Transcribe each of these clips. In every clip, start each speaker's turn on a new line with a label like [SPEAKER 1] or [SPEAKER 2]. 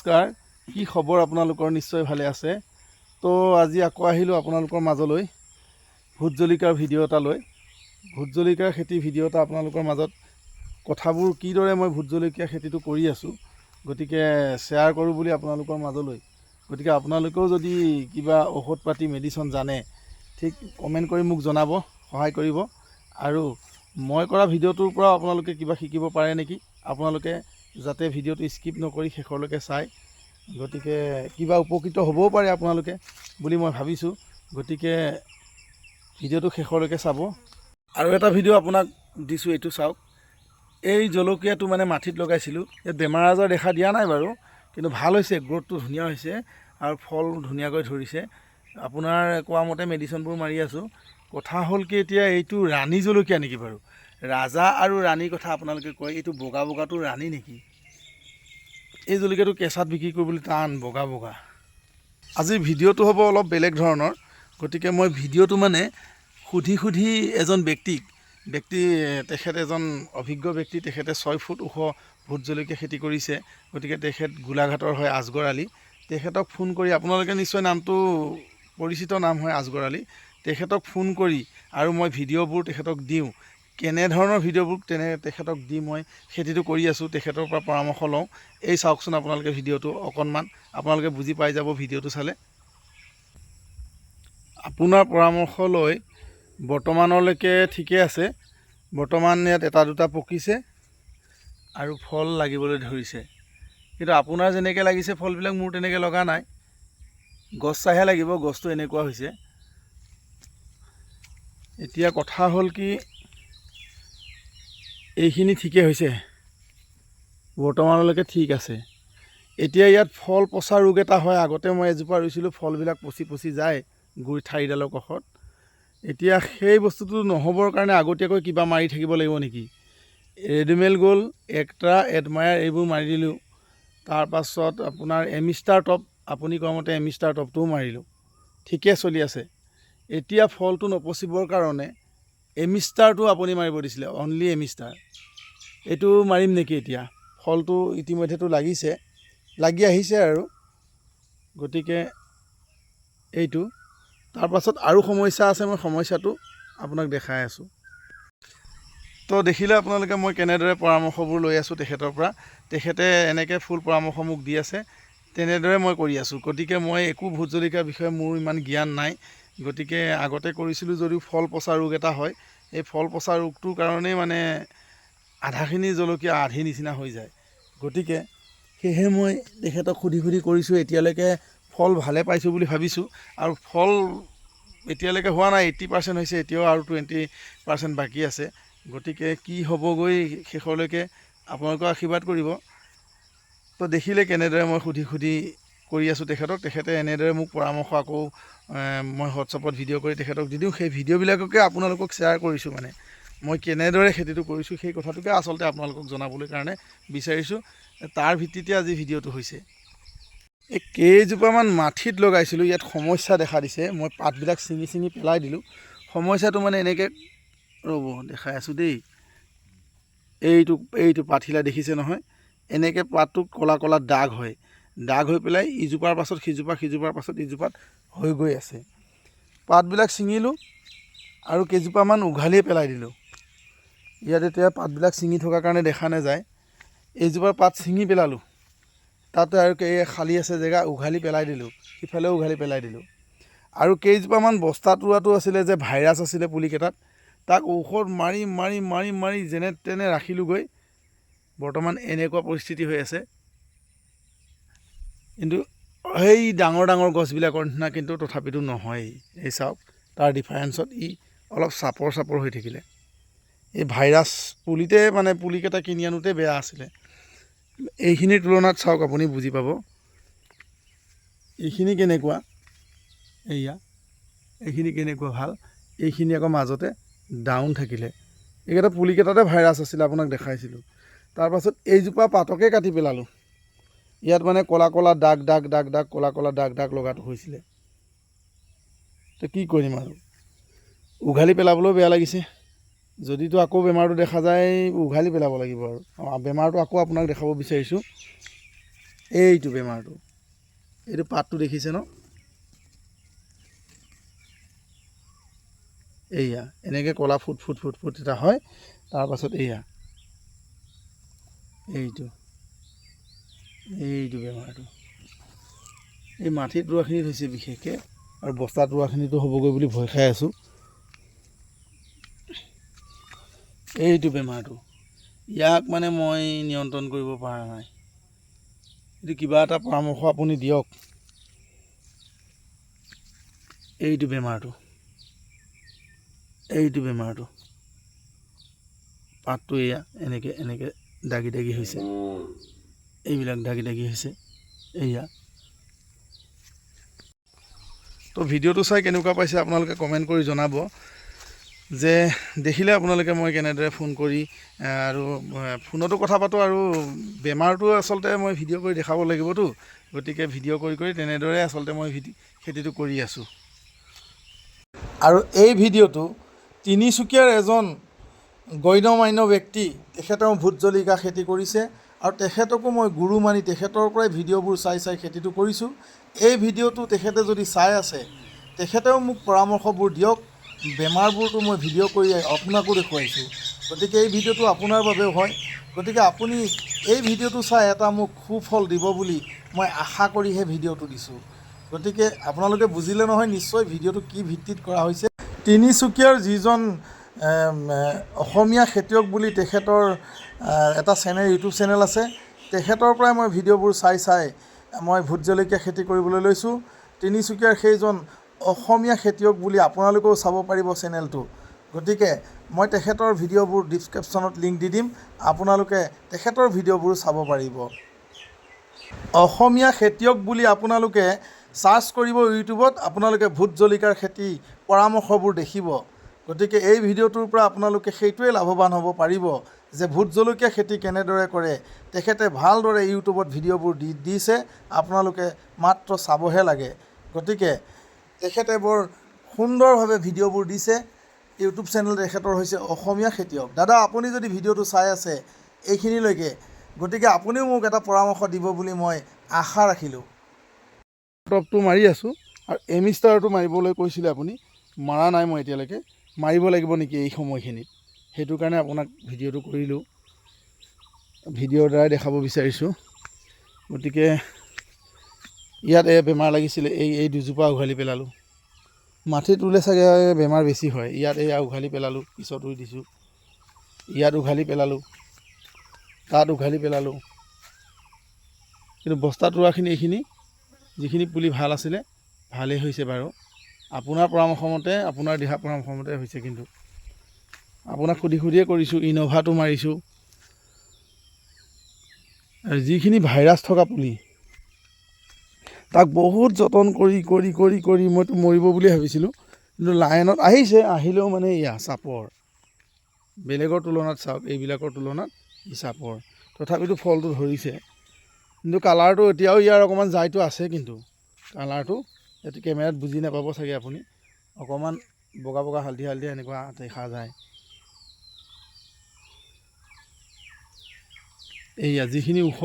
[SPEAKER 1] নমস্কাৰ কি খবৰ আপোনালোকৰ? নিশ্চয় ভালে আছে। তো আজি আকৌ আহিলোঁ আপোনালোকৰ মাজলৈ ভোট জলকীয়াৰ ভিডিঅ' এটা লৈ। ভোট জলকীয়াৰ খেতি ভিডিঅ' এটা আপোনালোকৰ মাজত। কথাবোৰ কিদৰে মই ভোট জলকীয়া খেতিটো কৰি আছোঁ গতিকে শ্বেয়াৰ কৰোঁ বুলি আপোনালোকৰ মাজলৈ। গতিকে আপোনালোকেও যদি কিবা ঔষধ পাতি মেডিচিন জানে ঠিক কমেণ্ট কৰি মোক জনাব সহায় কৰিব। আৰু মই কৰা ভিডিঅ'টোৰ পৰাও আপোনালোকে কিবা শিকিব পাৰে নেকি? আপোনালোকে যাতে ভিডিঅ'টো স্কিপ নকৰি শেষলৈকে চায় গতিকে কিবা উপকৃত হ'বও পাৰে আপোনালোকে বুলি মই ভাবিছোঁ। গতিকে ভিডিঅ'টো শেষলৈকে চাব। আৰু এটা ভিডিঅ' আপোনাক দিছোঁ, এইটো চাওক। এই জলকীয়াটো মানে মাটিত লগাইছিলোঁ। ইয়াত বেমাৰ আজাৰ দেখা দিয়া নাই বাৰু, কিন্তু ভালো হৈছে, গ্ৰ'থটো ধুনীয়া হৈছে আৰু ফল ধুনীয়াকৈ ধৰিছে। আপোনাৰ কোৱা মতে মেডিচিনবোৰ মাৰি আছোঁ। কথা হ'ল কি এতিয়া এইটো ৰাণী জলকীয়া নেকি বাৰু? ৰাজা আৰু ৰাণীৰ কথা আপোনালোকে কয় এইটো বগা বগাটো ৰাণী নেকি? এই জলকীয়াটো কেঁচাত বিক্ৰী কৰিবলৈ টান বগা বগা। আজিৰ ভিডিঅ'টো হ'ব অলপ বেলেগ ধৰণৰ গতিকে মই ভিডিঅ'টো মানে সুধি সুধি এজন ব্যক্তিক ব্যক্তি তেখেত এজন অভিজ্ঞ ব্যক্তি তেখেতে ছয় ফুট ওখ ভোট জলকীয়া খেতি কৰিছে গতিকে তেখেত গোলাঘাটৰ হয় আজগৰ আলী। তেখেতক ফোন কৰি আপোনালোকে নিশ্চয় নামটো পৰিচিত নাম হয় আজগৰ আলী। তেখেতক ফোন কৰি আৰু মই ভিডিঅ'বোৰ তেখেতক দিওঁ। কেনেধৰণৰ ভিডিঅ'বোৰ তেনে তেখেতক দি মই খেতিটো কৰি আছোঁ, তেখেতৰ পৰা পৰামৰ্শ লওঁ। এই চাওকচোন আপোনালোকে ভিডিঅ'টো অকণমান, আপোনালোকে বুজি পাই যাব ভিডিঅ'টো চালে। আপোনাৰ পৰামৰ্শ লৈ বৰ্তমানলৈকে ঠিকে আছে। বৰ্তমান ইয়াত এটা দুটা পকিছে আৰু ফল লাগিবলৈ ধৰিছে। কিন্তু আপোনাৰ যেনেকৈ লাগিছে ফলবিলাক, মোৰ তেনেকৈ লগা নাই। গছ চাইহে লাগিব, গছটো এনেকুৱা হৈছে। এতিয়া কথা হ'ল কি এইখিনি ঠিকে হৈছে। বৰ্তমানলৈকে ঠিক আছে। এতিয়া ইয়াত ফল পচা ৰোগ এটা হয়। আগতে মই এজোপা ৰুইছিলোঁ, ফলবিলাক পচি পচি যায় গুৰি ঠাৰিডালৰ কাষত। এতিয়া সেই বস্তুটো নহ'বৰ কাৰণে আগতীয়াকৈ কিবা মাৰি থাকিব লাগিব নেকি? ৰেডিমেল গ'ল, একট্ৰা, এডমায়াৰ এইবোৰ মাৰি দিলোঁ। তাৰপাছত আপোনাৰ এমিষ্টাৰ টপ, আপুনি কোৱা মতে এমিষ্টাৰ টপটোও মাৰিলোঁ। ঠিকে চলি আছে। এতিয়া ফলটো নপচিবৰ কাৰণে এমিষ্টাৰটো আপুনি মাৰিব দিছিলে অনলি এমিষ্টাৰ এইটো মাৰিম নেকি এতিয়া? ফলটো ইতিমধ্যেতো লাগিছে। লাগি আহিছে আৰু। গতিকে এইটো। তাৰপাছত আৰু সমস্যা আছে মই সমস্যাটো আপোনাক দেখাই আছোঁ। তো দেখিলে আপোনালোকে মই কেনেদৰে পৰামৰ্শবোৰ লৈ আছোঁ তেখেতৰ পৰা। তেখেতে এনেকৈ ফুল পৰামৰ্শ মোক দি আছে। তেনেদৰে মই কৰি আছোঁ। গতিকে মই একো ভোট জলকীয়াৰ বিষয়ে মোৰ ইমান জ্ঞান নাই। গতিকে আগতে কৰিছিলোঁ যদিও ফল পচা ৰোগ এটা হয় এই ফল পচা ৰোগটোৰ কাৰণেই মানে আধাখিনি জলকীয়া আধি নিচিনা হৈ যায়। গতিকে সেয়েহে মই তেখেতক সুধি সুধি কৰিছোঁ এতিয়ালৈকে ফল ভালে পাইছোঁ বুলি ভাবিছোঁ আৰু ফল এতিয়ালৈকে হোৱা নাই এইট্টি পাৰ্চেণ্ট হৈছে এতিয়াও আৰু টুৱেণ্টি পাৰ্চেণ্ট বাকী আছে। গতিকে কি হ'বগৈ শেষলৈকে আপোনালোকেও আশীৰ্বাদ কৰিব। তো দেখিলে কেনেদৰে মই সুধি সুধি কৰি আছোঁ তেখেতক, তেখেতে এনেদৰে মোক পৰামৰ্শ আকৌ মই হোৱাটছআপত ভিডিঅ' কৰি তেখেতক দি দিওঁ সেই ভিডিঅ'বিলাককে আপোনালোকক শ্বেয়াৰ কৰিছোঁ মানে মই কেনেদৰে খেতিটো কৰিছোঁ সেই কথাটোকে আচলতে আপোনালোকক জনাবলৈ কাৰণে বিচাৰিছোঁ। তাৰ ভিত্তিতে আজি ভিডিঅ'টো হৈছে। এই কেইজোপামান মাঠিত লগাইছিলোঁ, ইয়াত সমস্যা দেখা দিছে, মই পাতবিলাক ছিঙি ছিঙি পেলাই দিলোঁ। সমস্যাটো মানে এনেকৈ, ৰ'ব, দেখাই আছোঁ দেই। এইটো এইটো পাতখিলা দেখিছে নহয়, এনেকৈ পাতটো ক'লা ক'লা দাগ হয়। দাগ হৈ পেলাই ইজোপাৰ পাছত সিজোপা সিজোপাৰ পাছত ইজোপাত হৈ গৈ আছে। পাতবিলাক ছিঙিলোঁ আৰু কেইজোপামান উঘালিয়ে পেলাই দিলোঁ। ইয়াত এতিয়া পাতবিলাক ছিঙি থকাৰ কাৰণে দেখা নাযায়। এইজোপাৰ পাত ছিঙি পেলালোঁ। তাতে আৰু এই খালী আছে জেগা উঘালি পেলাই দিলোঁ। সিফালেও উঘালি পেলাই দিলোঁ। আৰু কেইজোপামান বস্তা তোৰাটো আছিলে যে ভাইৰাছ আছিলে পুলিকেইটাত, তাক ঔষধ মাৰি মাৰি মাৰি মাৰি যেনে তেনে ৰাখিলোঁগৈ। বৰ্তমান এনেকুৱা পৰিস্থিতি হৈ আছে। কিন্তু সেই ডাঙৰ ডাঙৰ গছবিলাকৰ নিচিনা কিন্তু তথাপিতো নহয় এই চাওক, তাৰ ডিফাৰেঞ্চত ই অলপ চাপৰ চাপৰ হৈ থাকিলে। এই ভাইৰাছ পুলিতে মানে পুলিকেইটা কিনি আনোতে বেয়া আছিলে। এইখিনিৰ তুলনাত চাওক, আপুনি বুজি পাব। এইখিনি কেনেকুৱা? এয়া এইখিনি কেনেকুৱা ভালো? এইখিনি আকৌ মাজতে ডাউন থাকিলে। এইকেইটা পুলিকেইটাতে ভাইৰাছ আছিলে, আপোনাক দেখাইছিলোঁ। তাৰপাছত এইজোপা পাতকে কাটি পেলালোঁ। ইয়াত মানে ক'লা ক'লা দাগ দাগ দাগ দাগ ক'লা ক'লা দাগ দাগ লগাটো হৈছিলে। তো কি কৰিম আৰু? উঘালি পেলাবলৈও বেয়া লাগিছে। যদিতো আকৌ বেমাৰটো দেখা যায় উঘালি পেলাব লাগিব আৰু। বেমাৰটো আকৌ আপোনাক দেখাব বিচাৰিছোঁ। এইটো বেমাৰটো। এইটো পাতটো দেখিছে ন? এইয়া এনেকৈ ক'লা ফুট ফুট ফুট ফুট এটা হয়। তাৰপাছত এয়া এইটো। এইটো বেমাৰটো এই মাটিত ৰোৱাখিনিত হৈছে বিশেষকৈ, আৰু বস্তাত ৰোৱাখিনিতো হ'বগৈ বুলি ভয় খাই আছোঁ। এইটো বেমাৰটো ইয়াক মানে মই নিয়ন্ত্ৰণ কৰিব পৰা নাই। এইটো কিবা এটা পৰামৰ্শ আপুনি দিয়ক। এইটো বেমাৰটো এইটো বেমাৰটো পাতটো এয়া, এনেকৈ এনেকৈ দাগি দাগি হৈছে। এইবিলাক দাগি দাগি হৈছে। এয়া তো ভিডিঅ'টো চাই কেনেকুৱা পাইছে আপোনালোকে কমেণ্ট কৰি জনাব। যে দেখিলে আপোনালোকে মই কেনেদৰে ফোন কৰি আৰু ফোনতো কথা পাতোঁ আৰু বেমাৰটো আচলতে মই ভিডিঅ' কৰি দেখাব লাগিবতো। গতিকে ভিডিঅ' কৰি কৰি তেনেদৰে আচলতে মই ভিডি খেতিটো কৰি আছোঁ। আৰু এই ভিডিঅ'টো তিনিচুকীয়াৰ এজন গণ্যমান্য ব্যক্তি, তেখেতৰ ভোট জলকীয়া খেতি কৰিছে। আৰু তেখেতকো মই গুৰু মানি তেখেতৰ পৰাই ভিডিঅ'বোৰ চাই চাই খেতিটো কৰিছোঁ। এই ভিডিঅ'টো তেখেতে যদি চাই আছে, তেখেতেও মোক পৰামৰ্শবোৰ দিয়ক। বেমাৰবোৰতো মই ভিডিঅ' কৰি আপোনাকো দেখুৱাইছোঁ। গতিকে এই ভিডিঅ'টো আপোনাৰ বাবেও হয়। গতিকে আপুনি এই ভিডিঅ'টো চাই এটা মোক সুফল দিব বুলি মই আশা কৰিহে ভিডিঅ'টো দিছোঁ। গতিকে আপোনালোকে বুজিলে নহয় নিশ্চয় ভিডিঅ'টো কি ভিত্তিত কৰা হৈছে। তিনিচুকীয়াৰ যিজন অসমীয়া খেতিয়ক বুলি তেখেতৰ এটা চেনেল ইউটিউব চেনেল আছে। তেখেতৰ পৰাই মই ভিডিঅ'বোৰ চাই চাই মই ভোট জলকীয়া খেতি কৰিবলৈ লৈছোঁ। তিনিচুকীয়াৰ সেইজন অসমীয়া খেতিয়ক বুলি আপোনালোকেও চাব পাৰিব চেনেলটো গতিকে মই তেখেতৰ ভিডিঅ'বোৰ ডিছক্ৰিপশ্যনত লিংক দি দিম। আপোনালোকে তেখেতৰ ভিডিঅ'বোৰ চাব পাৰিব। অসমীয়া খেতিয়ক বুলি আপোনালোকে চাৰ্চ কৰিব ইউটিউবত আপোনালোকে ভোট জলকীয়াৰ খেতি পৰামৰ্শবোৰ দেখিব। গতিকে এই ভিডিঅ'টোৰ পৰা আপোনালোকে সেইটোৱে লাভৱান হ'ব পাৰিব। যে ভোট জলকীয়া খেতি কেনেদৰে কৰে, তেখেতে ভালদৰে ইউটিউবত ভিডিঅ'বোৰ দি দিছে, আপোনালোকে মাত্ৰ চাবহে লাগে। গতিকে, তেখেতে বৰ সুন্দৰভাৱে ভিডিঅ'বোৰ দিছে। ইউটিউব চেনেল তেখেতৰ হৈছে অসমীয়া খেতিয়ক। দাদা, আপুনি যদি ভিডিঅ'টো চাই আছে এইখিনিলৈকে, গতিকে আপুনিও মোক এটা পৰামৰ্শ দিব বুলি মই আশা ৰাখিলোঁ। টপটো মাৰি আছোঁ আৰু এমিষ্টাৰটো মাৰিবলৈ কৈছিলে আপুনি, মৰা নাই মই এতিয়ালৈকে, মাৰিব লাগিব নেকি এই সময়খিনিত? সেইটো কাৰণে আপোনাক ভিডিঅ'টো কৰিলোঁ। ভিডিঅ'ৰ দ্বাৰাই দেখাব বিচাৰিছোঁ। গতিকে, ইয়াত এই বেমাৰ লাগিছিলে, এই এই দুজোপা উঘালি পেলালোঁ। মাটিত ৰুলে চাগে বেমাৰ বেছি হয়। ইয়াত এয়া উঘালি পেলালোঁ, পিছত ৰুই দিছোঁ। ইয়াত উঘালি পেলালোঁ, তাত উঘালি পেলালোঁ। কিন্তু বস্তাত ৰোৱাখিনি এইখিনি, যিখিনি পুলি ভালো আছিলে, ভালেই হৈছে বাৰু। আপোনাৰ পৰামৰ্শ মতে আপোনাৰ দিহা পৰামৰ্শ মতে হৈছে কিন্তু। আপোনাক সুধি সুধিয়ে কৰিছোঁ, ইন'ভাটো মাৰিছোঁ। যিখিনি ভাইৰাছ থকা পুলি, তাক বহুত যতন কৰি কৰি কৰি কৰি মইতো মৰিব বুলি ভাবিছিলোঁ। কিন্তু লাইনত আহিছে, আহিলেও মানে এয়া চাপৰ। বেলেগৰ তুলনাত চাওক, এইবিলাকৰ তুলনাত ই চাপৰ। তথাপিতো ফলটো ধৰিছে। কিন্তু কালাৰটো এতিয়াও ইয়াৰ অকণমান জাইটো আছে কিন্তু। কালাৰটো এইটো কেমেৰাত বুজি নাপাব চাগে আপুনি। অকণমান বগা বগা হালধীয়া হালধীয়া এনেকুৱা দেখা যায়। এইয়া যিখিনি ওখ?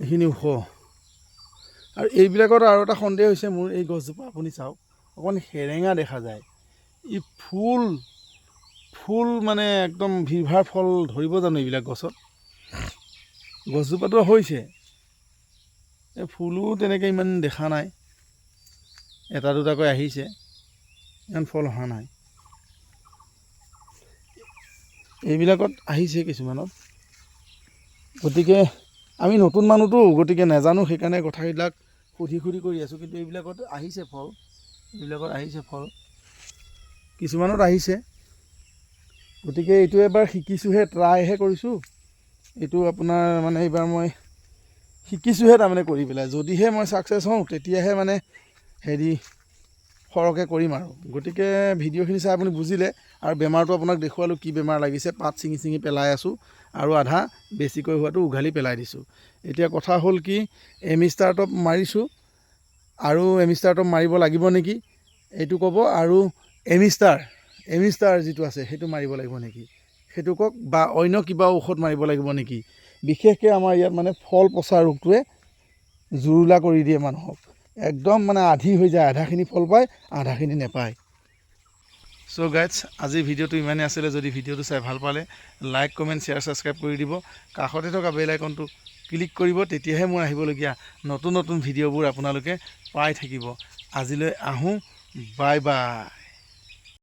[SPEAKER 1] এইখিনি ওখ। আৰু এইবিলাকত আৰু এটা সন্দেহ হৈছে মোৰ এই গছজোপা আপুনি চাওক অকণমান সেৰেঙা দেখা যায়। ই ফুল ফুল মানে একদম ভিৰভাৰ ফল ধৰিব জানো এইবিলাক গছত? গছজোপাটো হৈছে। এই ফুলো তেনেকৈ ইমান দেখা নাই। এটা দুটাকৈ আহিছে। ইমান ফল অহা নাই। এইবিলাকত আহিছে কিছুমানত। গতিকে আমি নতুন মানুহতো গতিকে নাজানো সেইকাৰণে কথাবিলাক সুধি সুধি কৰি আছোঁ কিন্তু এইবিলাকত আহিছে ফল। এইবিলাকত আহিছে ফল। কিছুমানত আহিছে। গতিকে এইটো এবাৰ শিকিছোঁহে ট্ৰাইহে কৰিছোঁ। এইটো আপোনাৰ মানে এইবাৰ মই শিকিছোঁহে তাৰমানে কৰি পেলাই। যদিহে মই ছাকচেছ হওঁ তেতিয়াহে মানে হেৰি সৰহকৈ কৰিম আৰু। গতিকে ভিডিঅ'খিনি চাই আপুনি বুজিলে। আৰু বেমাৰটো আপোনাক দেখুৱালোঁ কি বেমাৰ লাগিছে পাত ছিঙি ছিঙি পেলাই আছোঁ। আৰু আধা বেছিকৈ হোৱাটো উঘালি পেলাই দিছোঁ। এতিয়া কথা হ'ল কি এমিষ্টাৰ টপ মাৰিছোঁ। আৰু এমিষ্টাৰ টপ মাৰিব লাগিব নেকি? এইটো ক'ব। আৰু এমিষ্টাৰ এমিষ্টাৰ যিটো আছে সেইটো মাৰিব লাগিব নেকি? সেইটো কওক বা অন্য কিবা ঔষধ মাৰিব লাগিব নেকি? বিশেষকৈ আমাৰ ইয়াত মানে ফল পচা ৰোগটোৱে জুৰুলা কৰি দিয়ে মানুহক। একদম মানে আধি হৈ যায় আধাখিনি ফল পায় আধাখিনি নেপায়। চ' গাইডছ আজিৰ ভিডিঅ'টো ইমানেই আছিলে। যদি ভিডিঅ'টো চাই ভালো পালে লাইক কমেণ্ট শ্বেয়াৰ ছাবস্ক্ৰাইব কৰি দিব। কাষতে থকা বেল আইকনটো ক্লিক কৰিব, তেতিয়াহে মোৰ আহিবলগীয়া নতুন নতুন ভিডিঅ'বোৰ আপোনালোকে পাই থাকিব। আজিলৈ আহোঁ। Bye bye